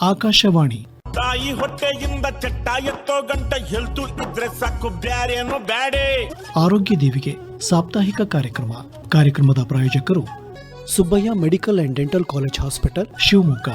ಆಕಾಶವಾಣಿ. ತಾಯಿ ಹೊಟ್ಟೆಯಿಂದ ಚಟ್ಟ ಎತ್ತೋ ಗಂಟ ಹೆಲ್ತು ಇದ್ರೆ ಸಾಕು ಬ್ಯಾರೇನು ಬ್ಯಾಡೆ. ಆರೋಗ್ಯ ದೇವಿಗೆ ಸಾಪ್ತಾಹಿಕ ಕಾರ್ಯಕ್ರಮ. ಕಾರ್ಯಕ್ರಮದ ಪ್ರಾಯೋಜಕರು Subbaiah medical and dental college hospital Shivamogga.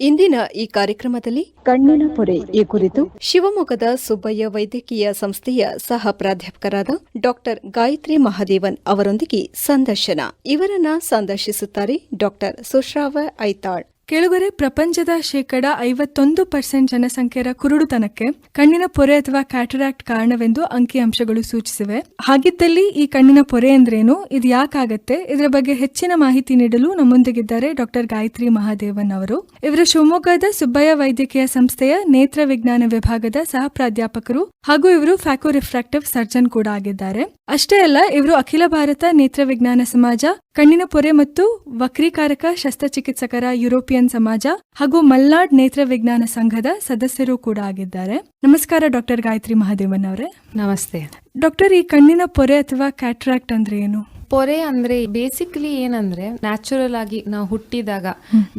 ಇಂದಿನ ಈ ಕಾರ್ಯಕ್ರಮದಲ್ಲಿ ಕಣ್ಣಿನ ಪೊರೆ ಈ ಕುರಿತು ಶಿವಮೊಗ್ಗದ ಸುಬ್ಬಯ್ಯ ವೈದ್ಯಕೀಯ ಸಂಸ್ಥೆಯ ಸಹ ಪ್ರಾಧ್ಯಾಪಕರಾದ ಡಾಕ್ಟರ್ ಗಾಯತ್ರಿ ಮಹಾದೇವನ್ ಅವರೊಂದಿಗೆ ಸಂದರ್ಶನ. ಇವರನ್ನ ಸಂದರ್ಶಿಸುತ್ತಾರೆ ಡಾಕ್ಟರ್ ಸುಶ್ರಾವ ಐತಾಳ್. ಕೆಳಗರೆ, ಪ್ರಪಂಚದ ಶೇಕಡ ಐವತ್ತೊಂದು ಪರ್ಸೆಂಟ್ ಜನಸಂಖ್ಯೆಯ ಕುರುಡುತನಕ್ಕೆ ಕಣ್ಣಿನ ಪೊರೆ ಅಥವಾ ಕ್ಯಾಟರಾಕ್ಟ್ ಕಾರಣವೆಂದು ಅಂಕಿಅಂಶಗಳು ಸೂಚಿಸಿವೆ. ಹಾಗಿದ್ದಲ್ಲಿ ಈ ಕಣ್ಣಿನ ಪೊರೆ ಅಂದ್ರೇನು? ಇದು ಯಾಕಾಗತ್ತೆ? ಇದರ ಬಗ್ಗೆ ಹೆಚ್ಚಿನ ಮಾಹಿತಿ ನೀಡಲು ನಮ್ಮೊಂದಿಗಿದ್ದಾರೆ ಡಾಕ್ಟರ್ ಗಾಯತ್ರಿ ಮಹಾದೇವನ್ ಅವರು. ಇವರು ಶಿವಮೊಗ್ಗದ ಸುಬ್ಬಯ್ಯ ವೈದ್ಯಕೀಯ ಸಂಸ್ಥೆಯ ನೇತ್ರ ವಿಜ್ಞಾನ ವಿಭಾಗದ ಸಹ ಪ್ರಾಧ್ಯಾಪಕರು ಹಾಗೂ ಇವರು ಫ್ಯಾಕೋ ರಿಫ್ರಾಕ್ಟಿವ್ ಸರ್ಜನ್ ಕೂಡ ಆಗಿದ್ದಾರೆ. ಅಷ್ಟೇ ಅಲ್ಲ, ಇವರು ಅಖಿಲ ಭಾರತ ನೇತ್ರ ವಿಜ್ಞಾನ ಸಮಾಜ ಕಣ್ಣಿನ ಪೊರೆ ಮತ್ತು ವಕ್ರೀಕಾರಕ ಶಸ್ತ್ರಚಿಕಿತ್ಸಕರ ಯುರೋಪಿಯನ್ ಸಮಾಜ ಹಾಗೂ ಮಲ್ನಾಡ್ ನೇತ್ರ ವಿಜ್ಞಾನ ಸಂಘದ ಸದಸ್ಯರು ಕೂಡ ಆಗಿದ್ದಾರೆ. ನಮಸ್ಕಾರ ಡಾಕ್ಟರ್ ಗಾಯತ್ರಿ ಮಹಾದೇವನ್ ಅವರೇ. ನಮಸ್ತೆ. ಡಾಕ್ಟರ್ ಈ ಕಣ್ಣಿನ ಪೊರೆ ಅಥವಾ ಕ್ಯಾಟ್ರಾಕ್ಟ್ ಅಂದ್ರೆ ಏನು? ಪೊರೆ ಅಂದ್ರೆ ಬೇಸಿಕಲಿ ಏನಂದ್ರೆ ನ್ಯಾಚುರಲ್ ಆಗಿ ನಾವು ಹುಟ್ಟಿದಾಗ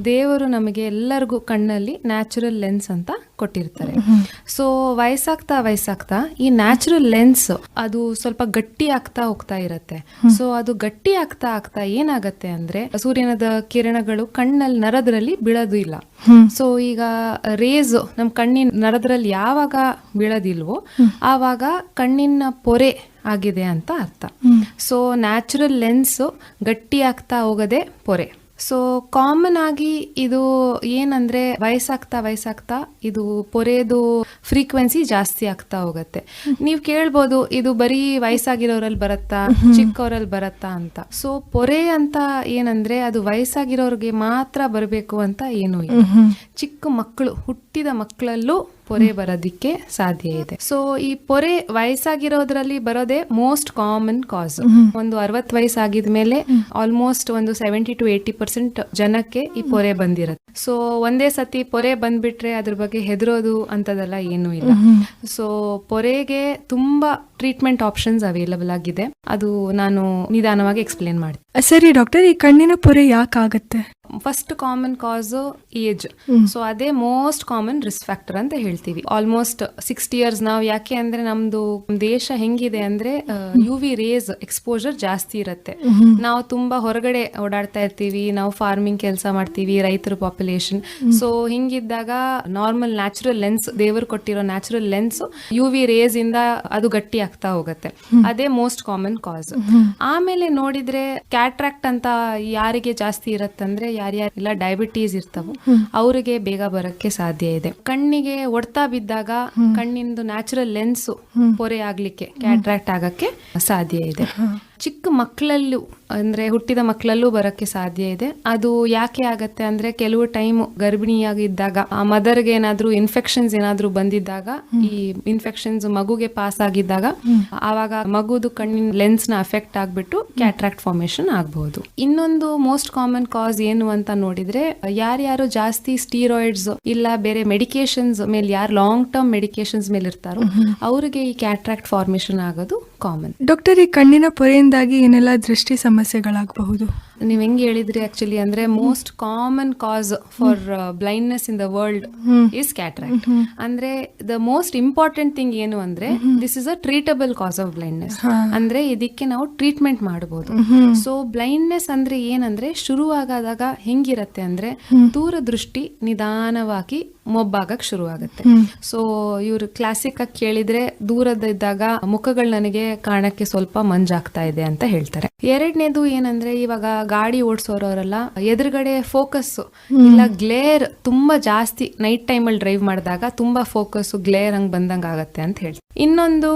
ದೇವರು ನಮಗೆ ಎಲ್ಲರಿಗೂ ಕಣ್ಣಲ್ಲಿ ನ್ಯಾಚುರಲ್ ಲೆನ್ಸ್ ಅಂತ ಕೊಟ್ಟಿರ್ತಾರೆ. ಸೊ ವಯಸ್ಸಾಗ್ತಾ ವಯಸ್ಸಾಗ್ತಾ ಈ ನ್ಯಾಚುರಲ್ ಲೆನ್ಸ್ ಅದು ಸ್ವಲ್ಪ ಗಟ್ಟಿ ಆಗ್ತಾ ಹೋಗ್ತಾ ಇರತ್ತೆ. ಸೊ ಅದು ಗಟ್ಟಿ ಆಗ್ತಾ ಆಗ್ತಾ ಏನಾಗತ್ತೆ ಅಂದ್ರೆ ಸೂರ್ಯನದ ಕಿರಣಗಳು ಕಣ್ಣಲ್ಲಿ ನರದ್ರಲ್ಲಿ ಬೀಳೋದು ಇಲ್ಲ. ಸೊ ಈಗ ರೇಸ್ ನಮ್ ಕಣ್ಣಿನ ನರದ್ರಲ್ಲಿ ಯಾವಾಗ ಬೀಳೋದಿಲ್ವೋ ಆವಾಗ ಕಣ್ಣಿನ ಪೊರೆ ಆಗಿದೆ ಅಂತ ಅರ್ಥ. ಸೊ ನ್ಯಾಚುರಲ್ ಲೆನ್ಸ್ ಗಟ್ಟಿ ಆಗ್ತಾ ಹೋಗದೆ ಪೊರೆ. ಸೊ ಕಾಮನ್ ಆಗಿ ಇದು ಏನಂದ್ರೆ ವಯಸ್ಸಾಗ್ತಾ ವಯಸ್ಸಾಗ್ತಾ ಇದು ಪೊರೆದು ಫ್ರೀಕ್ವೆನ್ಸಿ ಜಾಸ್ತಿ ಆಗ್ತಾ ಹೋಗತ್ತೆ. ನೀವು ಕೇಳ್ಬೋದು ಇದು ಬರೀ ವಯಸ್ಸಾಗಿರೋರಲ್ಲಿ ಬರತ್ತಾ ಚಿಕ್ಕವರಲ್ಲಿ ಬರತ್ತಾ ಅಂತ. ಸೊ ಪೊರೆ ಅಂತ ಏನಂದ್ರೆ ಅದು ವಯಸ್ಸಾಗಿರೋರಿಗೆ ಮಾತ್ರ ಬರಬೇಕು ಅಂತ ಏನೂ ಇಲ್ಲ. ಚಿಕ್ಕ ಮಕ್ಕಳು ಹುಟ್ಟಿದ ಮಕ್ಕಳಲ್ಲೂ ಪೊರೆ ಬರೋದಿಕ್ಕೆ ಸಾಧ್ಯ ಇದೆ. ಸೊ ಈ ಪೊರೆ ವಯಸ್ಸಾಗಿರೋದ್ರಲ್ಲಿ ಬರೋದೇ ಮೋಸ್ಟ್ ಕಾಮನ್ ಕಾಸ್ ಒಂದು ಅರವತ್ ವಯಸ್ಸಾಗಿದ ಮೇಲೆ ಆಲ್ಮೋಸ್ಟ್ ಒಂದು ಸೆವೆಂಟಿ ಟು ಏಟಿ ಪರ್ಸೆಂಟ್ ಜನಕ್ಕೆ ಈ ಪೊರೆ ಬಂದಿರುತ್ತೆ. ಸೊ ಒಂದೇ ಸತಿ ಪೊರೆ ಬಂದ್ಬಿಟ್ರೆ ಅದ್ರ ಬಗ್ಗೆ ಹೆದರೋದು ಅಂತದೆಲ್ಲ ಏನೂ ಇಲ್ಲ. ಸೊ ಪೊರೆಗೆ ತುಂಬಾ ಟ್ರೀಟ್ಮೆಂಟ್ ಆಪ್ಷನ್ಸ್ ಅವೈಲಬಲ್ ಆಗಿದೆ. ಅದು ನಾನು ನಿಧಾನವಾಗಿ ಎಕ್ಸ್ಪ್ಲೇನ್ ಮಾಡಿದೆ ಸರಿ ಡಾಕ್ಟರ್ ಈ ಕಣ್ಣಿನ ಪೊರೆ ಯಾಕಾಗತ್ತೆ? First common cause age so ಅದೇ ಮೋಸ್ಟ್ ಕಾಮನ್ ರಿಸ್ಕ್ ಫ್ಯಾಕ್ಟರ್ ಅಂತ ಹೇಳ್ತೀವಿ. ಆಲ್ಮೋಸ್ಟ್ ಸಿಕ್ಸ್ಟಿ ಇಯರ್ಸ್ ನಾವು ಯಾಕೆ ಅಂದ್ರೆ ನಮ್ದು ದೇಶ ಹೆಂಗಿದೆ ಅಂದ್ರೆ ಯು ವಿ ರೇಸ್ ಎಕ್ಸ್ಪೋಜರ್ ಜಾಸ್ತಿ ಇರುತ್ತೆ. ನಾವು ತುಂಬಾ ಹೊರಗಡೆ ಓಡಾಡ್ತಾ ಇರ್ತೀವಿ ನಾವು ಫಾರ್ಮಿಂಗ್ ಕೆಲಸ ಮಾಡ್ತೀವಿ ರೈತರ ಪಾಪ್ಯುಲೇಷನ್ ಸೊ ಹಿಂಗಿದ್ದಾಗ ನಾರ್ಮಲ್ ನ್ಯಾಚುರಲ್ ಲೆನ್ಸ್ ದೇವರು ಕೊಟ್ಟಿರೋ ನ್ಯಾಚುರಲ್ ಲೆನ್ಸ್ ಯು ವಿ ರೇಸ್ ಇಂದ ಅದು ಗಟ್ಟಿ ಆಗ್ತಾ ಹೋಗುತ್ತೆ. ಅದೇ ಮೋಸ್ಟ್ ಕಾಮನ್ ಕಾಸ್ ಆಮೇಲೆ ನೋಡಿದ್ರೆ ಕ್ಯಾಟ್ರಾಕ್ಟ್ ಅಂತ ಯಾರಿಗೆ ಜಾಸ್ತಿ ಇರತ್ತಂದ್ರೆ ಯಾರ್ಯಾರಿಲ್ಲ ಡಯಾಬಿಟೀಸ್ ಇರ್ತಾವೋ ಅವರಿಗೆ ಬೇಗ ಬರಕ್ಕೆ ಸಾಧ್ಯ ಇದೆ. ಕಣ್ಣಿಗೆ ಒಡ್ತಾ ಬಿದ್ದಾಗ ಕಣ್ಣಿಂದು ನ್ಯಾಚುರಲ್ ಲೆನ್ಸ್ ಪೊರೆ ಆಗ್ಲಿಕ್ಕೆ ಕ್ಯಾಟ್ರಾಕ್ಟ್ ಆಗಕ್ಕೆ ಸಾಧ್ಯ ಇದೆ. ಚಿಕ್ಕ ಮಕ್ಕಳಲ್ಲೂ ಅಂದ್ರೆ ಹುಟ್ಟಿದ ಮಕ್ಕಳಲ್ಲೂ ಬರೋಕ್ಕೆ ಸಾಧ್ಯ ಇದೆ. ಅದು ಯಾಕೆ ಆಗತ್ತೆ ಅಂದ್ರೆ ಕೆಲವು ಟೈಮ್ ಗರ್ಭಿಣಿಯಾಗಿದ್ದಾಗ ಆ ಮದರ್ಗೆ ಏನಾದರೂ ಇನ್ಫೆಕ್ಷನ್ಸ್ ಏನಾದರೂ ಬಂದಿದ್ದಾಗ ಈ ಇನ್ಫೆಕ್ಷನ್ಸ್ ಮಗುಗೆ ಪಾಸ್ ಆಗಿದ್ದಾಗ ಆವಾಗ ಮಗುದು ಕಣ್ಣಿನ ಲೆನ್ಸ್ನ ಅಫೆಕ್ಟ್ ಆಗಿಬಿಟ್ಟು ಕ್ಯಾಟ್ರಾಕ್ಟ್ ಫಾರ್ಮೇಷನ್ ಆಗಬಹುದು ಇನ್ನೊಂದು ಮೋಸ್ಟ್ ಕಾಮನ್ ಕಾಸ್ ಏನು ಅಂತ ನೋಡಿದ್ರೆ ಯಾರ್ಯಾರು ಜಾಸ್ತಿ ಸ್ಟೀರಾಯ್ಡ್ಸ್ ಇಲ್ಲ ಬೇರೆ ಮೆಡಿಕೇಶನ್ಸ್ ಮೇಲೆ ಯಾರು ಲಾಂಗ್ ಟರ್ಮ್ ಮೆಡಿಕೇಶನ್ಸ್ ಮೇಲೆ ಇರ್ತಾರೋ ಅವರಿಗೆ ಈ ಕ್ಯಾಟ್ರಾಕ್ಟ್ ಫಾರ್ಮೇಷನ್ ಆಗೋದು ಕಾಮನ್ ಡಾಕ್ಟರ್ ಈ ಕಣ್ಣಿನ ಪೊರೆಯಿಂದಾಗಿ ಏನೆಲ್ಲ ದೃಷ್ಟಿ ಸಮಸ್ಯೆಗಳಾಗಬಹುದು? ನೀವ್ ಹೆಂಗ್ ಹೇಳಿದ್ರಿ ಆಕ್ಚುಲಿ ಅಂದ್ರೆ most common cause for blindness in the world is cataract ಅಂದ್ರೆ ದ ಮೋಸ್ಟ್ ಇಂಪಾರ್ಟೆಂಟ್ ಥಿಂಗ್ ಏನು ಅಂದ್ರೆ this is a treatable cause of blindness ಅಂದ್ರೆ ಇದಕ್ಕೆ ನಾವು ಟ್ರೀಟ್ಮೆಂಟ್ ಮಾಡಬಹುದು ಸೊ ಬ್ಲೈಂಡ್ನೆಸ್ ಅಂದ್ರೆ ಏನಂದ್ರೆ ಶುರುವಾಗಾದಾಗ ಹೆಂಗಿರತ್ತೆ ಅಂದ್ರೆ ದೂರದೃಷ್ಟಿ ನಿಧಾನವಾಗಿ ಮೊಬ್ಬಾಗಕ್ ಶುರು ಆಗುತ್ತೆ ಸೊ ಇವ್ರು ಕ್ಲಾಸಿಕ್ ಆಗಿ ಕೇಳಿದ್ರೆ ದೂರದಿದ್ದಾಗ ಮುಖಗಳು ನನಗೆ ಕಾಣಕ್ಕೆ ಸ್ವಲ್ಪ ಮಂಜಾಗ್ತಾ ಇದೆ ಅಂತ ಹೇಳ್ತಾರೆ. ಎರಡನೇದು ಏನಂದ್ರೆ ಇವಾಗ ಗಾಡಿ ಓಡಿಸೋರವರೆಲ್ಲ ಎದುರುಗಡೆ ಫೋಕಸ್ ಇಲ್ಲ ಗ್ಲೇರ್ ತುಂಬಾ ಜಾಸ್ತಿ ನೈಟ್ ಟೈಮ್ ಅಲ್ಲಿ ಡ್ರೈವ್ ಮಾಡಿದಾಗ ತುಂಬಾ ಫೋಕಸ್ ಗ್ಲೇರ್ ಹಂಗ್ ಬಂದಂಗ ಆಗತ್ತೆ ಅಂತ ಹೇಳಿ ಇನ್ನೊಂದು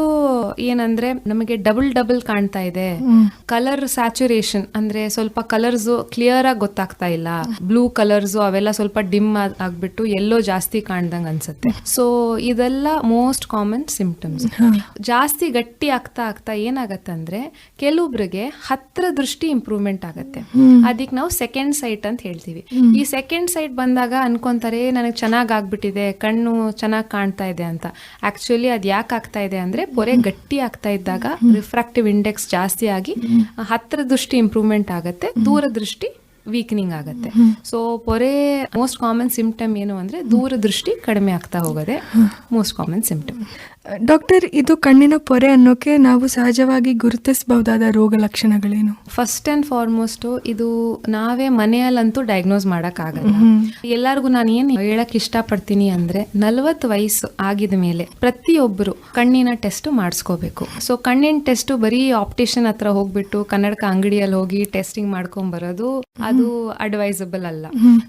ಏನಂದ್ರೆ ನಮಗೆ ಡಬಲ್ ಡಬಲ್ ಕಾಣ್ತಾ ಇದೆ. ಕಲರ್ ಸ್ಯಾಚುರೇಷನ್ ಅಂದ್ರೆ ಸ್ವಲ್ಪ ಕಲರ್ಸ್ ಕ್ಲಿಯರ್ ಆಗಿ ಗೊತ್ತಾಗ್ತಾ ಇಲ್ಲ. ಬ್ಲೂ ಕಲರ್ಸ್ ಅವೆಲ್ಲ ಸ್ವಲ್ಪ ಡಿಮ್ ಆಗ್ಬಿಟ್ಟು ಎಲ್ಲೋ ಜಾಸ್ತಿ ಕಾಣ್ದಂಗ್ ಅನ್ಸುತ್ತೆ. ಸೊ ಇದೆಲ್ಲ ಮೋಸ್ಟ್ ಕಾಮನ್ ಸಿಂಪ್ಟಮ್ಸ್ ಜಾಸ್ತಿ ಗಟ್ಟಿ ಆಗ್ತಾ ಆಗ್ತಾ ಏನಾಗತ್ತೆ ಅಂದ್ರೆ ಕೆಲವೊಬ್ರಿಗೆ ಹತ್ರ ದೃಷ್ಟಿ ಇಂಪ್ರೂವ್ಮೆಂಟ್ ಆಗತ್ತೆ. ಅದಕ್ಕೆ ನಾವು ಸೆಕೆಂಡ್ ಸೈಟ್ ಅಂತ ಹೇಳ್ತೀವಿ. ಈ ಸೆಕೆಂಡ್ ಸೈಟ್ ಬಂದಾಗ ಅನ್ಕೊಂತಾರೆ ನನಗೆ ಚೆನ್ನಾಗ್ ಆಗ್ಬಿಟ್ಟಿದೆ ಕಣ್ಣು ಚೆನ್ನಾಗಿ ಕಾಣ್ತಾ ಇದೆ ಅಂತ. ಆಕ್ಚುಲಿ ಅದ್ ಯಾಕೆ ಆಗ್ತಾ ಇದೆ ಅಂದ್ರೆ ಪೊರೆ ಗಟ್ಟಿ ಆಗ್ತಾ ಇದ್ದಾಗ ರಿಫ್ರಾಕ್ಟಿವ್ ಇಂಡೆಕ್ಸ್ ಜಾಸ್ತಿ ಆಗಿ ಹತ್ರ ದೃಷ್ಟಿ ಇಂಪ್ರೂವ್ಮೆಂಟ್ ಆಗುತ್ತೆ ದೂರ ದೃಷ್ಟಿ ವೀಕ್ನಿಂಗ್ ಆಗುತ್ತೆ. ಸೊ ಪೊರೆ ಮೋಸ್ಟ್ ಕಾಮನ್ ಸಿಂಪ್ಟಮ್ ಏನು ಅಂದ್ರೆ ದೂರದೃಷ್ಟಿ ಕಡಿಮೆ ಆಗ್ತಾ ಹೋಗೋದೆ ಮೋಸ್ಟ್ ಕಾಮನ್ ಸಿಂಪ್ಟಮ್ ಡಾಕ್ಟರ್ ಇದು ಕಣ್ಣಿನ ಪೊರೆ ಅನ್ನೋಕೆ ನಾವು ಸಹಜವಾಗಿ ಗುರುತಿಸಬಹುದಾದ ರೋಗ ಲಕ್ಷಣಗಳೇನು? ಫಸ್ಟ್ ಅಂಡ್ ಫಾರ್ಮೋಸ್ಟ್ ಇದು ನಾವೇ ಮನೆಯಲ್ಲಂತೂ ಡಯಾಗ್ನೋಸ್ ಮಾಡೋಕ್ಕಾಗಲ್ಲ. ಎಲ್ಲರಿಗೂ ನಾನು ಏನು ಹೇಳಕ್ ಇಷ್ಟಪಡ್ತೀನಿ ಅಂದ್ರೆ ನಲವತ್ತು ವಯಸ್ಸು ಆಗಿದ ಮೇಲೆ ಪ್ರತಿಯೊಬ್ಬರು ಕಣ್ಣಿನ ಟೆಸ್ಟ್ ಮಾಡಿಸ್ಕೋಬೇಕು. ಸೊ ಕಣ್ಣಿನ ಟೆಸ್ಟ್ ಬರೀ ಆಪ್ಟಿಷನ್ ಹತ್ರ ಹೋಗ್ಬಿಟ್ಟು ಕನ್ನಡಕ ಅಂಗಡಿಯಲ್ಲಿ ಹೋಗಿ ಟೆಸ್ಟಿಂಗ್ ಮಾಡ್ಕೊಂಡ್ ಬರೋದು ಅದು ಅಡ್ವೈಸಬಲ್ ಅಲ್ಲ.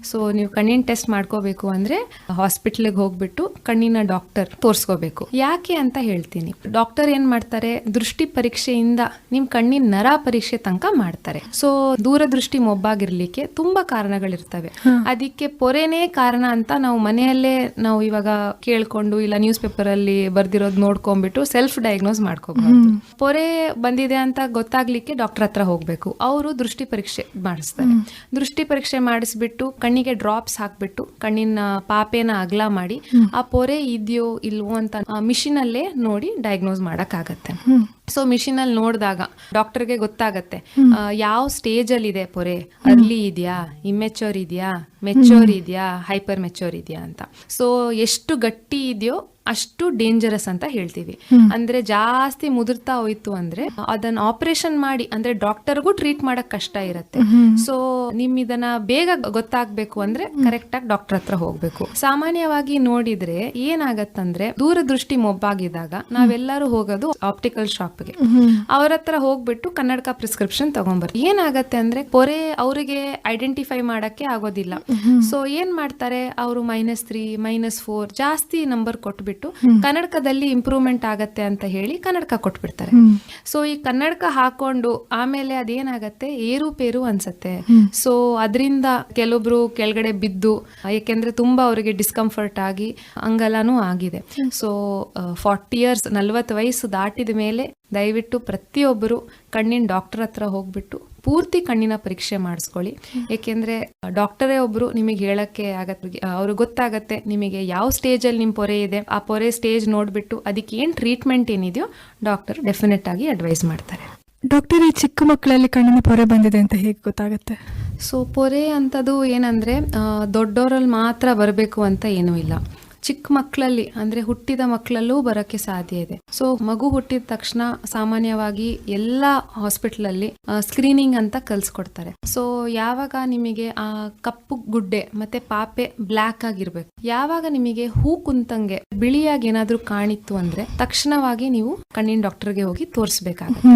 ಸೊ ನೀವು ಕಣ್ಣಿನ ಟೆಸ್ಟ್ ಮಾಡ್ಕೋಬೇಕು ಅಂದ್ರೆ ಹಾಸ್ಪಿಟ್ಲಿಗೆ ಹೋಗ್ಬಿಟ್ಟು ಕಣ್ಣಿನ ಡಾಕ್ಟರ್ ತೋರಿಸ್ಕೋಬೇಕು. ಯಾಕೆ ಅಂತ ಹೇಳ್ತೀನಿ. ಡಾಕ್ಟರ್ ಏನ್ ಮಾಡ್ತಾರೆ? ದೃಷ್ಟಿ ಪರೀಕ್ಷೆಯಿಂದ ನಿಮ್ ಕಣ್ಣಿನ ನರ ಪರೀಕ್ಷೆ ತನಕ ಮಾಡ್ತಾರೆ. ಸೊ ದೂರದೃಷ್ಟಿ ಮೊಬ್ಬಾಗಿರ್ಲಿಕ್ಕೆ ತುಂಬಾ ಕಾರಣಗಳಿರ್ತವೆ. ಅದಕ್ಕೆ ಪೊರೆನೇ ಕಾರಣ ಅಂತ ನಾವು ಮನೆಯಲ್ಲೇ ನಾವು ಇವಾಗ ಕೇಳ್ಕೊಂಡು ಇಲ್ಲ ನ್ಯೂಸ್ ಪೇಪರ್ ಅಲ್ಲಿ ಬರ್ದಿರೋದು ನೋಡ್ಕೊಂಡ್ಬಿಟ್ಟು ಸೆಲ್ಫ್ ಡಯಾಗ್ನೋಸ್ ಮಾಡ್ಕೋಬಹುದು. ಪೊರೆ ಬಂದಿದೆ ಅಂತ ಗೊತ್ತಾಗ್ಲಿಕ್ಕೆ ಡಾಕ್ಟರ್ ಹತ್ರ ಹೋಗ್ಬೇಕು. ಅವರು ದೃಷ್ಟಿ ಪರೀಕ್ಷೆ ಮಾಡಿಸ್ತಾರೆ. ದೃಷ್ಟಿ ಪರೀಕ್ಷೆ ಮಾಡಿಸ್ಬಿಟ್ಟು ಕಣ್ಣಿಗೆ ಡ್ರಾಪ್ಸ್ ಹಾಕ್ಬಿಟ್ಟು ಕಣ್ಣಿನ ಪಾಪೇನ ಅಗಲ ಮಾಡಿ ಆ ಪೊರೆ ಇದೆಯೋ ಇಲ್ವೋ ಅಂತ ಮಿಷಿನ್ ಅಲ್ಲೇ ನೋಡಿ ಡಯಾಗ್ನೋಸ್ ಮಾಡಕ್ಕಾಗತ್ತೆ. ಸೊ ಮಿಷಿನ್ ಅಲ್ಲಿ ನೋಡಿದಾಗ ಡಾಕ್ಟರ್ಗೆ ಗೊತ್ತಾಗತ್ತೆ ಯಾವ ಸ್ಟೇಜ್ ಅಲ್ಲಿ ಇದೆ ಪೊರೆ? ಅರ್ಲಿ ಇದೆಯಾ? ಇಮ್ಮೆಚೋರ್ ಇದೆಯಾ? ಮೆಚೋರ್ ಇದೆಯಾ? ಹೈಪರ್ ಮೆಚೋರ್ ಇದೆಯಾ ಅಂತ. ಸೊ ಎಷ್ಟು ಗಟ್ಟಿ ಇದೆಯೋ ಅಷ್ಟು ಡೇಂಜರಸ್ ಅಂತ ಹೇಳ್ತೀವಿ. ಅಂದ್ರೆ ಜಾಸ್ತಿ ಮುದುರ್ತಾ ಹೋಯ್ತು ಅಂದ್ರೆ ಅದನ್ನ ಆಪರೇಷನ್ ಮಾಡಿ ಅಂದ್ರೆ ಡಾಕ್ಟರ್ಗೂ ಟ್ರೀಟ್ ಮಾಡಕ್ ಕಷ್ಟ ಇರುತ್ತೆ. ಸೊ ನಿಮ್ ಇದನ್ನ ಬೇಗ ಗೊತ್ತಾಗ್ಬೇಕು ಅಂದ್ರೆ ಕರೆಕ್ಟ್ ಆಗಿ ಡಾಕ್ಟರ್ ಹತ್ರ ಹೋಗ್ಬೇಕು. ಸಾಮಾನ್ಯವಾಗಿ ನೋಡಿದ್ರೆ ಏನಾಗತ್ತಂದ್ರೆ ದೂರದೃಷ್ಟಿ ಮೊಬ್ಬಾಗಿದಾಗ ನಾವೆಲ್ಲರೂ ಹೋಗೋದು ಆಪ್ಟಿಕಲ್ ಶಾಪ್ಗೆ ಅವ್ರ ಹತ್ರ ಹೋಗ್ಬಿಟ್ಟು ಕನ್ನಡಕ ಪ್ರಿಸ್ಕ್ರಿಪ್ಷನ್ ತಗೊಂಬರ್. ಏನಾಗತ್ತೆ ಅಂದ್ರೆ ಪೊರೆ ಅವರಿಗೆ ಐಡೆಂಟಿಫೈ ಮಾಡಕ್ಕೆ ಆಗೋದಿಲ್ಲ. ಸೊ ಏನ್ ಮಾಡ್ತಾರೆ? ಅವರು ಮೈನಸ್ ತ್ರೀ ಮೈನಸ್ ಫೋರ್ ಜಾಸ್ತಿ ನಂಬರ್ ಕೊಟ್ಬಿಟ್ಟು ಕನ್ನಡಕದಲ್ಲಿ ಇಂಪ್ರೂವ್ಮೆಂಟ್ ಆಗತ್ತೆ ಅಂತ ಹೇಳಿ ಕನ್ನಡಕ ಕೊಟ್ಬಿಡ್ತಾರೆ. ಸೊ ಈ ಕನ್ನಡಕ ಹಾಕೊಂಡು ಆಮೇಲೆ ಅದೇನಾಗತ್ತೆ? ಏರುಪೇರು ಅನ್ಸತ್ತೆ. ಸೊ ಅದರಿಂದ ಕೆಲವೊಬ್ರು ಕೆಳಗಡೆ ಬಿದ್ದು ಯಾಕೆಂದ್ರೆ ತುಂಬಾ ಅವರಿಗೆ ಡಿಸ್ಕಂಫರ್ಟ್ ಆಗಿ ಅಂಗಲಾನು ಆಗಿದೆ. ಸೊ ಫಾರ್ಟಿ ಇಯರ್ಸ್ ನಲ್ವತ್ತು ವಯಸ್ಸು ದಾಟಿದ ಮೇಲೆ ದಯವಿಟ್ಟು ಪ್ರತಿಯೊಬ್ಬರು ಕಣ್ಣಿನ ಡಾಕ್ಟರ್ ಹತ್ರ ಹೋಗ್ಬಿಟ್ಟು ಪೂರ್ತಿ ಕಣ್ಣಿನ ಪರೀಕ್ಷೆ ಮಾಡಿಸ್ಕೊಳ್ಳಿ. ಏಕೆಂದರೆ ಡಾಕ್ಟರೇ ಒಬ್ರು ನಿಮಗೆ ಹೇಳಕ್ಕೆ ಆಗತ್ತೆ ಅವ್ರಿಗೆ ಗೊತ್ತಾಗತ್ತೆ ನಿಮಗೆ ಯಾವ ಸ್ಟೇಜ್ ಅಲ್ಲಿ ನಿಮ್ ಪೊರೆ ಇದೆ. ಆ ಪೊರೆ ಸ್ಟೇಜ್ ನೋಡ್ಬಿಟ್ಟು ಅದಕ್ಕೆ ಏನು ಟ್ರೀಟ್ಮೆಂಟ್ ಏನಿದೆಯೋ ಡಾಕ್ಟರ್ ಡೆಫಿನೆಟ್ ಆಗಿ ಅಡ್ವೈಸ್ ಮಾಡ್ತಾರೆ. ಡಾಕ್ಟರ್ ಈ ಚಿಕ್ಕ ಮಕ್ಕಳಲ್ಲಿ ಕಣ್ಣಿನ ಪೊರೆ ಬಂದಿದೆ ಅಂತ ಹೇಗೆ ಗೊತ್ತಾಗುತ್ತೆ? ಸೊ ಪೊರೆ ಅಂತದು ಏನಂದ್ರೆ ದೊಡ್ಡವರಲ್ಲಿ ದೊಡ್ಡೋರಲ್ಲಿ ಮಾತ್ರ ಬರಬೇಕು ಅಂತ ಏನೂ ಇಲ್ಲ. ಚಿಕ್ಕ ಮಕ್ಕಳಲ್ಲಿ, ಅಂದ್ರೆ ಹುಟ್ಟಿದ ಮಕ್ಕಳಲ್ಲೂ ಬರೋಕ್ಕೆ ಸಾಧ್ಯ ಇದೆ. ಸೊ ಮಗು ಹುಟ್ಟಿದ ತಕ್ಷಣ ಸಾಮಾನ್ಯವಾಗಿ ಎಲ್ಲ ಹಾಸ್ಪಿಟಲ್ ಅಲ್ಲಿ ಸ್ಕ್ರೀನಿಂಗ್ ಅಂತ ಕಲ್ಸ್ಕೊಡ್ತಾರೆ. ಸೊ ಯಾವಾಗ ನಿಮಗೆ ಆ ಕಪ್ಪು ಗುಡ್ಡೆ ಮತ್ತೆ ಪಾಪೆ ಬ್ಲ್ಯಾಕ್ ಆಗಿರ್ಬೇಕು, ಯಾವಾಗ ನಿಮಗೆ ಹೂ ಕುಂತಂಗೆ ಬಿಳಿಯಾಗಿ ಏನಾದ್ರೂ ಕಾಣಿತ್ತು ಅಂದ್ರೆ ತಕ್ಷಣವಾಗಿ ನೀವು ಕಣ್ಣಿನ ಡಾಕ್ಟರ್ಗೆ ಹೋಗಿ ತೋರಿಸ್ಬೇಕಾಗುತ್ತೆ.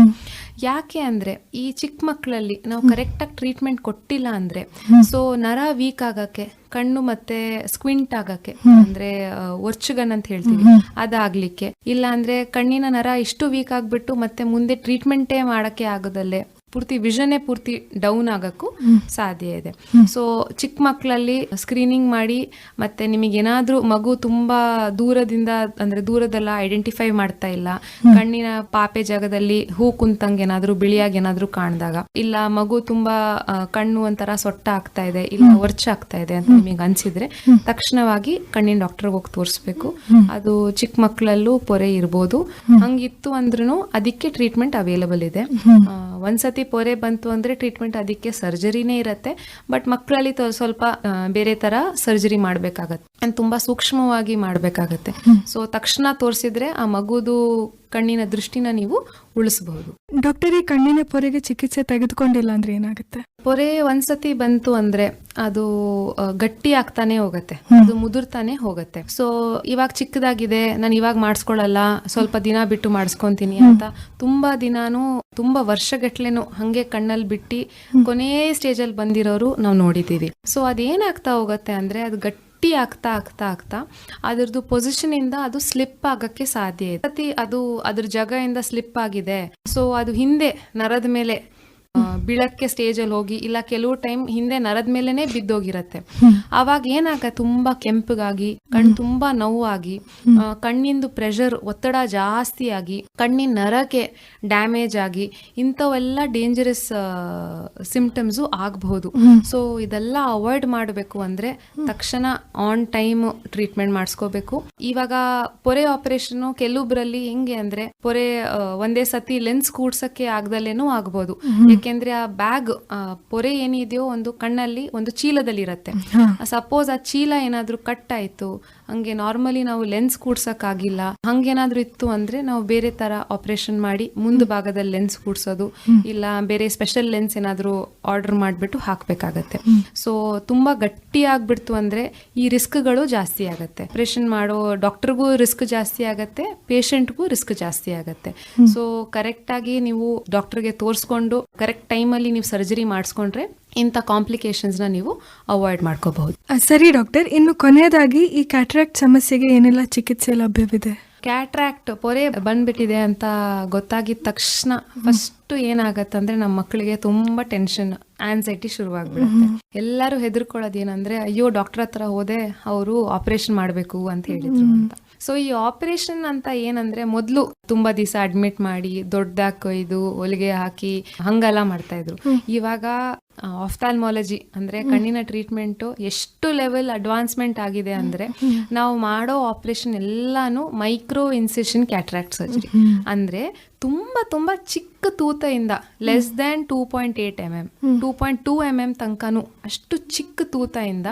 ಯಾಕೆ ಅಂದ್ರೆ ಈ ಚಿಕ್ಕ ಮಕ್ಕಳಲ್ಲಿ ನಾವು ಕರೆಕ್ಟ್ ಆಗಿ ಟ್ರೀಟ್ಮೆಂಟ್ ಕೊಟ್ಟಿಲ್ಲ ಅಂದ್ರೆ ಸೊ ನರ ವೀಕ್ ಆಗಕ್ಕೆ ಕಣ್ಣು ಮತ್ತೆ ಸ್ಕ್ವಿಂಟ್ ಆಗಕ್ಕೆ ಅಂದ್ರೆ ವರ್ಚುಗನ್ ಒರ್ಚುಗನ್ ಅಂತ ಹೇಳ್ತೀವಿ. ಅದಾಗ್ಲಿಕ್ಕೆ. ಇಲ್ಲ ಅಂದ್ರೆ ಕಣ್ಣಿನ ನರ ಇಷ್ಟು ವೀಕ್ ಆಗ್ಬಿಟ್ಟು ಮತ್ತೆ ಮುಂದೆ ಟ್ರೀಟ್ಮೆಂಟೇ ಮಾಡಕ್ಕೆ ಆಗೋದಲ್ಲೇ. ಪೂರ್ತಿ ವಿಷನ್ನೇ ಪೂರ್ತಿ ಡೌನ್ ಆಗೋಕ್ಕೂ ಸಾಧ್ಯ ಇದೆ. ಸೊ ಚಿಕ್ಕ ಮಕ್ಕಳಲ್ಲಿ ಸ್ಕ್ರೀನಿಂಗ್ ಮಾಡಿ ಮತ್ತೆ ನಿಮಗೇನಾದರೂ ಏನಾದ್ರೂ ಮಗು ತುಂಬಾ ದೂರದಿಂದ ಅಂದ್ರೆ ದೂರದೆಲ್ಲ ಐಡೆಂಟಿಫೈ ಮಾಡ್ತಾ ಇಲ್ಲ. ಕಣ್ಣಿನ ಪಾಪೆ ಜಾಗದಲ್ಲಿ ಹೂ ಕುಂತಂಗೆ ಏನಾದರೂ ಬಿಳಿಯಾಗಿ ಏನಾದರೂ ಕಾಣಿದಾಗ ಇಲ್ಲ ಮಗು ತುಂಬಾ ಕಣ್ಣು ಒಂಥರ ಸೊಟ್ಟ ಆಗ್ತಾ ಇದೆ ಇಲ್ಲ ವರ್ಚ್ ಆಗ್ತಾ ಇದೆ ಅಂತ ನಿಮಗೆ ಅನ್ಸಿದ್ರೆ ತಕ್ಷಣವಾಗಿ ಕಣ್ಣಿನ ಡಾಕ್ಟರ್ಗೆ ಹೋಗಿ ತೋರಿಸ್ಬೇಕು. ಅದು ಚಿಕ್ಕ ಮಕ್ಕಳಲ್ಲೂ ಪೊರೆ ಇರ್ಬೋದು. ಹಂಗಿತ್ತು ಅಂದ್ರೂ ಅದಕ್ಕೆ ಟ್ರೀಟ್ಮೆಂಟ್ ಅವೈಲಬಲ್ ಇದೆ. ಒಂದ್ಸತಿ ಪೊರೆ ಬಂತು ಅಂದ್ರೆ ಟ್ರೀಟ್ಮೆಂಟ್ ಅದಕ್ಕೆ ಸರ್ಜರಿನೇ ಇರತ್ತೆ. ಬಟ್ ಮಕ್ಕಳಲ್ಲಿ ಸ್ವಲ್ಪ ಬೇರೆ ತರ ಸರ್ಜರಿ ಮಾಡ್ಬೇಕಾಗತ್ತೆ. ಅಂಡ್ ತುಂಬಾ ಸೂಕ್ಷ್ಮವಾಗಿ ಮಾಡ್ಬೇಕಾಗತ್ತೆ. ಸೊ ತಕ್ಷಣ ತೋರಿಸಿದ್ರೆ ಆ ಮಗುದು ಕಣ್ಣಿನ ದೃಷ್ಟಿನ ನೀವು ಉಳಿಸಬಹುದು. ಡಾಕ್ಟರ್ ಈ ಕಣ್ಣಿನ ಪೊರೆಗೆ ಚಿಕಿತ್ಸೆ ತೆಗೆದುಕೊಂಡಿಲ್ಲ ಅಂದ್ರೆ ಏನಾಗುತ್ತೆ? ಪೊರೆ ಒಂದ್ಸತಿ ಬಂತು ಅಂದ್ರೆ ಅದು ಗಟ್ಟಿ ಆಗ್ತಾನೆ ಹೋಗತ್ತೆ. ಅದು ಮುದುರ್ತಾನೆ ಹೋಗತ್ತೆ. ಸೊ ಇವಾಗ ಚಿಕ್ಕದಾಗಿದೆ ನಾನು ಇವಾಗ ಮಾಡಿಸ್ಕೊಳ್ಳಲ್ಲ ಸ್ವಲ್ಪ ದಿನ ಬಿಟ್ಟು ಮಾಡಿಸ್ಕೊಂತೀನಿ ಅಂತ ತುಂಬಾ ದಿನಾನು ತುಂಬಾ ವರ್ಷಗಟ್ಲೆನು ಹಂಗೆ ಕಣ್ಣಲ್ಲಿ ಬಿಟ್ಟು ಕೊನೆ ಸ್ಟೇಜ್ ಅಲ್ಲಿ ಬಂದಿರೋರು ನಾವು ನೋಡಿದೀವಿ. ಸೊ ಅದೇನಾಗ್ತಾ ಹೋಗತ್ತೆ ಅಂದ್ರೆ ಅದು ಗಟ್ಟಿ ಆಗ್ತಾ ಆಗ್ತಾ ಆಗ್ತಾ ಅದರದ್ದು ಪೊಸಿಷನ್ ಇಂದ ಅದು ಸ್ಲಿಪ್ ಆಗಕ್ಕೆ ಸಾಧ್ಯ ಇದೆ. ಅದು ಅದ್ರ ಜಾಗದಿಂದ ಸ್ಲಿಪ್ ಆಗಿದೆ. ಸೊ ಅದು ಹಿಂದೆ ನರದ ಮೇಲೆ ಬೀಳಕ್ಕೆ ಸ್ಟೇಜ್ ಅಲ್ಲಿ ಹೋಗಿ ಇಲ್ಲ ಕೆಲವು ಟೈಮ್ ಹಿಂದೆ ನರದ ಮೇಲೆನೆ ಬಿದ್ದೋಗಿರತ್ತೆ. ಅವಾಗ ಏನಾಗ ತುಂಬಾ ಕೆಂಪಗಾಗಿ ಕಣ್ ತುಂಬಾ ನೋವಾಗಿ ಕಣ್ಣಿಂದು ಪ್ರೆಷರ್ ಒತ್ತಡ ಜಾಸ್ತಿ ಆಗಿ ಕಣ್ಣಿನ ನರಕ್ಕೆ ಡ್ಯಾಮೇಜ್ ಆಗಿ ಇಂಥವೆಲ್ಲ ಡೇಂಜರಸ್ ಸಿಂಪ್ಟಮ್ಸು ಆಗಬಹುದು. ಸೊ ಇದೆಲ್ಲ ಅವಾಯ್ಡ್ ಮಾಡಬೇಕು ಅಂದ್ರೆ ತಕ್ಷಣ ಆನ್ ಟೈಮ್ ಟ್ರೀಟ್ಮೆಂಟ್ ಮಾಡಿಸ್ಕೋಬೇಕು. ಇವಾಗ ಪೊರೆ ಆಪರೇಷನ್ ಕೆಲವೊಬ್ಬರಲ್ಲಿ ಹೆಂಗೆ ಅಂದ್ರೆ ಪೊರೆ ಒಂದೇ ಸತಿ ಲೆನ್ಸ್ ಕೂಡ್ಸಕ್ಕೆ ಆಗ್ದಲೇನೂ ಆಗ್ಬೋದು. ಯಾಕೆಂದ್ರೆ ಆ ಬ್ಯಾಗ್ ಪೊರೆ ಏನಿದೆಯೋ ಒಂದು ಕಣ್ಣಲ್ಲಿ ಒಂದು ಚೀಲದಲ್ಲಿ ಇರುತ್ತೆ ಸಪೋಸ್ ಆ ಚೀಲ ಏನಾದ್ರೂ ಕಟ್ ಆಯ್ತು ಹಂಗೆ ನಾರ್ಮಲಿ ನಾವು ಲೆನ್ಸ್ ಕೂಡ್ಸಕ್ಕಾಗಿಲ್ಲ ಹಂಗೇನಾದ್ರೂ ಇತ್ತು ಅಂದ್ರೆ ನಾವು ಬೇರೆ ತರ ಆಪರೇಷನ್ ಮಾಡಿ ಮುಂದ್ ಭಾಗದಲ್ಲಿ ಲೆನ್ಸ್ ಕೂಡ್ಸೋದು ಇಲ್ಲ ಬೇರೆ ಸ್ಪೆಷಲ್ ಲೆನ್ಸ್ ಏನಾದ್ರೂ ಆರ್ಡರ್ ಮಾಡ್ಬಿಟ್ಟು ಹಾಕ್ಬೇಕಾಗತ್ತೆ. ಸೊ ತುಂಬಾ ಗಟ್ಟಿ ಆಗ್ಬಿಡ್ತು ಅಂದ್ರೆ ಈ ರಿಸ್ಕ್ಗಳು ಜಾಸ್ತಿ ಆಗತ್ತೆ. ಆಪರೇಷನ್ ಮಾಡೋ ಡಾಕ್ಟರ್ಗೂ ರಿಸ್ಕ್ ಜಾಸ್ತಿ ಆಗತ್ತೆ ಪೇಷಂಟ್ಗೂ ರಿಸ್ಕ್ ಜಾಸ್ತಿ ಆಗತ್ತೆ. ಸೊ ಕರೆಕ್ಟ್ ಆಗಿ ನೀವು ಡಾಕ್ಟರ್ಗೆ ತೋರಿಸ್ಕೊಂಡು ಕರೆಕ್ಟ್ ಟೈಮಲ್ಲಿ ನೀವು ಸರ್ಜರಿ ಮಾಡಿಸ್ಕೊಂಡ್ರೆ ಇಂಥ ಕಾಂಪ್ಲಿಕೇಶನ್ಸ್ನ ನೀವು ಅವಾಯ್ಡ್ ಮಾಡ್ಕೋಬಹುದು. ಸರಿ ಡಾಕ್ಟರ್ ಇನ್ನು ಕೊನೆಯದಾಗಿ ಈ ಕ್ಯಾಟ್ರಾಕ್ಟ್ ಸಮಸ್ಯೆಗೆ ಏನೆಲ್ಲ ಚಿಕಿತ್ಸೆ ಲಭ್ಯವಿದೆ? ಕ್ಯಾಟ್ರಾಕ್ಟ್ ಪೊರೆ ಬಂದ್ಬಿಟ್ಟಿದೆ ಅಂತ ಗೊತ್ತಾಗಿದ ತಕ್ಷಣ ಫಸ್ಟ್ ಏನಾಗತ್ತಂದ್ರೆ ನಮ್ಮ ಮಕ್ಕಳಿಗೆ ತುಂಬಾ ಟೆನ್ಷನ್ ಆನ್ಸೈಟಿ ಶುರುವಾಗ್ಬಿಡುತ್ತೆ. ಎಲ್ಲರೂ ಹೆದರ್ಕೊಳ್ಳೋದು ಏನಂದ್ರೆ ಅಯ್ಯೋ ಡಾಕ್ಟರ್ ಹತ್ರ ಹೋದೆ ಅವರು ಆಪರೇಷನ್ ಮಾಡಬೇಕು ಅಂತ ಹೇಳಿದ್ರು ಅಂತ. ಸೊ ಈ ಆಪರೇಷನ್ ಅಂತ ಏನಂದ್ರೆ ಮೊದಲು ತುಂಬಾ ದಿವಸ ಅಡ್ಮಿಟ್ ಮಾಡಿ ದೊಡ್ಡದಾಗಿ ಕೊಯ್ದು ಹೊಲಿಗೆ ಹಾಕಿ ಹಂಗೆಲ್ಲ ಮಾಡ್ತಾ ಇದ್ರು. ಇವಾಗ ಆಫ್ಥಾಲ್ಮಾಲಜಿ ಅಂದ್ರೆ ಕಣ್ಣಿನ ಟ್ರೀಟ್ಮೆಂಟ್ ಎಷ್ಟು ಲೆವೆಲ್ ಅಡ್ವಾನ್ಸ್ಮೆಂಟ್ ಆಗಿದೆ ಅಂದ್ರೆ ನಾವು ಮಾಡೋ ಆಪರೇಷನ್ ಎಲ್ಲಾನು ಮೈಕ್ರೋ ಇನ್ಸೆಷನ್ ಕ್ಯಾಟ್ರಾಕ್ಟ್ ಸರ್ಜರಿ ಅಂದ್ರೆ ತುಂಬಾ ತುಂಬಾ ಚಿಕ್ಕ ತೂತೆಯಿಂದ less than two point eight M M two point two M M ತನಕನು ಅಷ್ಟು ಚಿಕ್ಕ ತೂತೆಯಿಂದ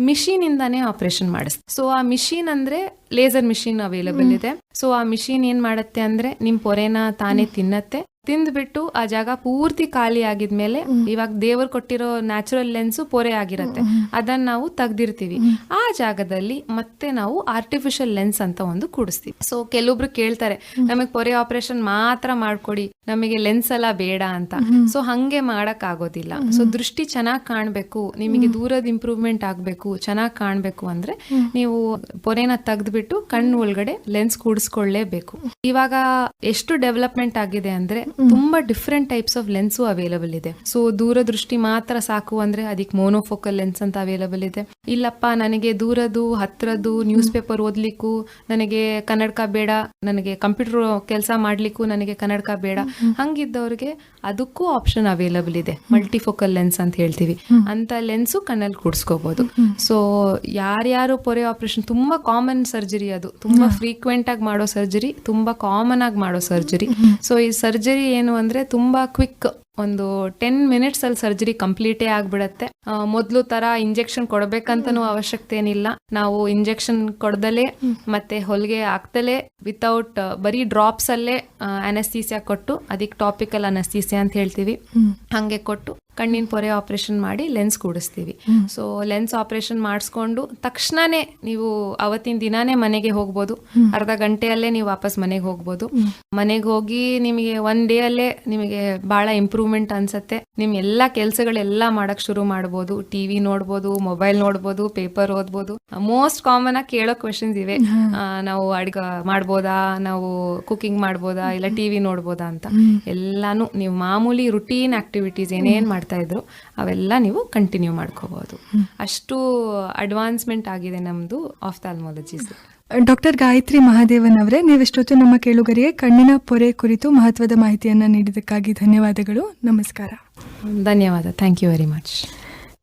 ಮಿಷಿನ್ ಇಂದಾನೇ ಆಪರೇಷನ್ ಮಾಡಿಸ್ತಾರೆ ಸೊ ಆ ಮಿಷಿನ್ ಅಂದ್ರೆ ಲೇಸರ್ ಮಿಷಿನ್ ಅವೈಲಬಲ್ ಇದೆ. ಸೊ ಆ ಮಿಷಿನ್ ಏನ್ ಮಾಡತ್ತೆ ಅಂದ್ರೆ ನಿಮ್ ಪೊರೆನ ತಾನೇ ತಿನ್ನತ್ತೆ. ತಿಂದ್ಬಿಟ್ಟು ಆ ಜಾಗ ಪೂರ್ತಿ ಖಾಲಿ ಆಗಿದ್ಮೇಲೆ ಇವಾಗ ದೇವರು ಕೊಟ್ಟಿರೋ ನ್ಯಾಚುರಲ್ ಲೆನ್ಸ್ ಪೊರೆ ಆಗಿರತ್ತೆ. ಅದನ್ನ ನಾವು ತೆಗ್ದಿರ್ತೀವಿ. ಆ ಜಾಗದಲ್ಲಿ ಮತ್ತೆ ನಾವು ಆರ್ಟಿಫಿಷಿಯಲ್ ಲೆನ್ಸ್ ಅಂತ ಒಂದು ಕೂಡಿಸ್ತೀವಿ. ಸೊ ಕೆಲವೊಬ್ರು ಕೇಳ್ತಾರೆ ನಮಗೆ ಪೊರೆ ಆಪರೇಷನ್ ಮಾತ್ರ ಮಾಡ್ಕೊಡಿ ನಮಗೆ ಲೆನ್ಸ್ ಎಲ್ಲ ಬೇಡ ಅಂತ. ಸೊ ಹಂಗೆ ಮಾಡಕ್ ಆಗೋದಿಲ್ಲ ಸೊ ದೃಷ್ಟಿ ಚೆನ್ನಾಗಿ ಕಾಣ್ಬೇಕು ನಿಮಗೆ ದೂರದ ಇಂಪ್ರೂವ್ಮೆಂಟ್ ಆಗ್ಬೇಕು ಚೆನ್ನಾಗಿ ಕಾಣ್ಬೇಕು ಅಂದ್ರೆ ನೀವು ಪೊರೆನ ತೆಗ್ದ್ಬಿಟ್ಟು ಕಣ್ಣು ಒಳಗಡೆ ಲೆನ್ಸ್ ಕೂಡಿಸ್ಕೊಳ್ಳೇಬೇಕು. ಇವಾಗ ಎಷ್ಟು ಡೆವಲಪ್ಮೆಂಟ್ ಆಗಿದೆ ಅಂದ್ರೆ ತುಂಬಾ different types of lens available ಇದೆ. ಸೊ ದೂರದೃಷ್ಟಿ ಮಾತ್ರ ಸಾಕು ಅಂದ್ರೆ ಅದಕ್ಕೆ ಮೋನೋಫೋಕಲ್ ಲೆನ್ಸ್ ಅಂತ ಅವೈಲಬಲ್ ಇದೆ. ಇಲ್ಲಪ್ಪ ನನಗೆ ದೂರದ್ದು ಹತ್ರದ್ದು ನ್ಯೂಸ್ ಪೇಪರ್ ಓದ್ಲಿಕ್ಕೂ ನನಗೆ ಕನ್ನಡಕ ಬೇಡ ನನಗೆ ಕಂಪ್ಯೂಟರ್ ಕೆಲಸ ಮಾಡ್ಲಿಕ್ಕೂ ನನಗೆ ಕನ್ನಡಕ ಬೇಡ. ಹಂಗಿದ್ದವ್ರಿಗೆ ಅದಕ್ಕೂ ಆಪ್ಷನ್ ಅವೈಲಬಲ್ ಇದೆ. ಮಲ್ಟಿಫೋಕಲ್ ಲೆನ್ಸ್ ಅಂತ ಹೇಳ್ತೀವಿ. ಅಂತ ಲೆನ್ಸು ಕಣ್ಣಲ್ಲಿ ಕೂಡಿಸ್ಕೋಬಹುದು ಸೊ ಯಾರ್ಯಾರು ಪೊರೆ ಆಪರೇಷನ್ ತುಂಬಾ ಕಾಮನ್ ಸರ್ಜರಿ ಅದು. ತುಂಬಾ ಫ್ರೀಕ್ವೆಂಟ್ ಆಗಿ ಮಾಡೋ ಸರ್ಜರಿ ತುಂಬಾ ಕಾಮನ್ ಆಗಿ ಮಾಡೋ ಸರ್ಜರಿ ಸೊ ಈ ಸರ್ಜರಿ ಏನು ಅಂದ್ರೆ ತುಂಬಾ ಕ್ವಿಕ್ ಒಂದು ಟೆನ್ ಮಿನಿಟ್ಸ್ ಅಲ್ಲಿ ಸರ್ಜರಿ ಕಂಪ್ಲೀಟೇ ಆಗ್ಬಿಡತ್ತೆ. ಮೊದಲು ತರ ಇಂಜೆಕ್ಷನ್ ಕೊಡಬೇಕಂತನೂ ಅವಶ್ಯಕತೆ ಏನಿಲ್ಲ ನಾವು ಇಂಜೆಕ್ಷನ್ ಕೊಡ್ದಲೇ ಮತ್ತೆ ಹೊಲಿಗೆ ಹಾಕ್ದಲೇ ವಿತೌಟ್ ಬರೀ ಡ್ರಾಪ್ಸ್ ಅಲ್ಲೇ ಅನಸ್ತೀಸಿಯಾ ಕೊಟ್ಟು ಅದಕ್ಕೆ ಟಾಪಿಕಲ್ ಅನಸ್ತೀಸಿಯಾ ಅಂತ ಹೇಳ್ತೀವಿ. ಹಂಗೆ ಕೊಟ್ಟು ಕಣ್ಣಿನ ಪೊರೆ ಆಪರೇಷನ್ ಮಾಡಿ ಲೆನ್ಸ್ ಕೂಡಿಸ್ತೀವಿ. ಸೊ ಲೆನ್ಸ್ ಆಪರೇಷನ್ ಮಾಡಿಸ್ಕೊಂಡು ತಕ್ಷಣನೇ ನೀವು ಅವತ್ತಿನ ದಿನಾನೇ ಮನೆಗೆ ಹೋಗ್ಬೋದು. ಅರ್ಧ ಗಂಟೆಯಲ್ಲೇ ನೀವು ವಾಪಸ್ ಮನೆಗೆ ಹೋಗ್ಬೋದು. ಮನೆಗೆ ಹೋಗಿ ನಿಮಗೆ ಒನ್ ಡೇ ಅಲ್ಲೇ ನಿಮಗೆ ಬಹಳ ಇಂಪ್ರೂವ್ಮೆಂಟ್ ಅನ್ಸತ್ತೆ. ನಿಮ್ ಎಲ್ಲಾ ಕೆಲಸಗಳೆಲ್ಲ ಮಾಡಕ್ ಶುರು ಮಾಡ್ಬೋದು. ಟಿವಿ ನೋಡ್ಬೋದು ಮೊಬೈಲ್ ನೋಡ್ಬೋದು ಪೇಪರ್ ಓದ್ಬೋದು. ಮೋಸ್ಟ್ ಕಾಮನ್ ಆಗಿ ಕೇಳೋ ಕ್ವೆಶನ್ಸ್ ಇವೆ. ನಾವು ಅಡ್ಗ ಮಾಡ್ಬೋದಾ? ನಾವು ಕುಕಿಂಗ್ ಮಾಡ್ಬೋದಾ? ಇಲ್ಲ ಟಿವಿ ನೋಡ್ಬೋದಾ ಅಂತ. ಎಲ್ಲಾನು ನೀವು ಮಾಮೂಲಿ ರುಟೀನ್ ಆಕ್ಟಿವಿಟೀಸ್ ಏನೇನ್ ಇದ್ರು ಅವೆಲ್ಲ ನೀವು ಕಂಟಿನ್ಯೂ ಮಾಡ್ಕೋಬಹುದು ಅಷ್ಟು ಅಡ್ವಾನ್ಸ್ಮೆಂಟ್ ಆಗಿದೆ ನಮ್ದು ಆಫ್ತಾಲ್ಮಾಲಜೀಸ್ ಡಾಕ್ಟರ್ ಗಾಯತ್ರಿ ಮಹಾದೇವನ್ ಅವರೇ ನೀವೆಷ್ಟೊತ್ತು ನಮ್ಮ ಕೇಳುಗರಿಗೆ ಕಣ್ಣಿನ ಪೊರೆ ಕುರಿತು ಮಹತ್ವದ ಮಾಹಿತಿಯನ್ನ ನೀಡಿದ್ದಕ್ಕಾಗಿ ಧನ್ಯವಾದಗಳು. ನಮಸ್ಕಾರ. ಧನ್ಯವಾದ. ಥ್ಯಾಂಕ್ ಯು ವೆರಿ ಮಚ್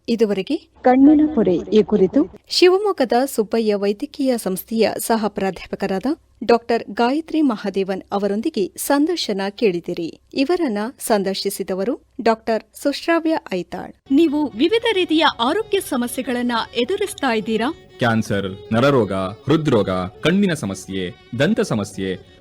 ಇದುವರೆಗೆ ಕಣ್ಣಿನ ಪೊರೆ ಈ ಕುರಿತು ಶಿವಮೊಗ್ಗದ ಸುಬ್ಬಯ್ಯ ವೈದ್ಯಕೀಯ ಸಂಸ್ಥೆಯ ಸಹ ಪ್ರಾಧ್ಯಾಪಕರಾದ ಡಾಕ್ಟರ್ ಗಾಯತ್ರಿ ಮಹಾದೇವನ್ ಅವರೊಂದಿಗೆ ಸಂದರ್ಶನ ಕೇಳಿದಿರಿ. ಇವರನ್ನ ಸಂದರ್ಶಿಸಿದವರು ಡಾಕ್ಟರ್ ಸುಶ್ರಾವ್ಯ ಐತಾಳ್. ನೀವು ವಿವಿಧ ರೀತಿಯ ಆರೋಗ್ಯ ಸಮಸ್ಯೆಗಳನ್ನ ಎದುರಿಸ್ತಾ ಇದ್ದೀರಾ? ಕ್ಯಾನ್ಸರ್ ನರರೋಗ ಹೃದ್ರೋಗ ಕಣ್ಣಿನ ಸಮಸ್ಯೆ ದಂತ ಸಮಸ್ಯೆ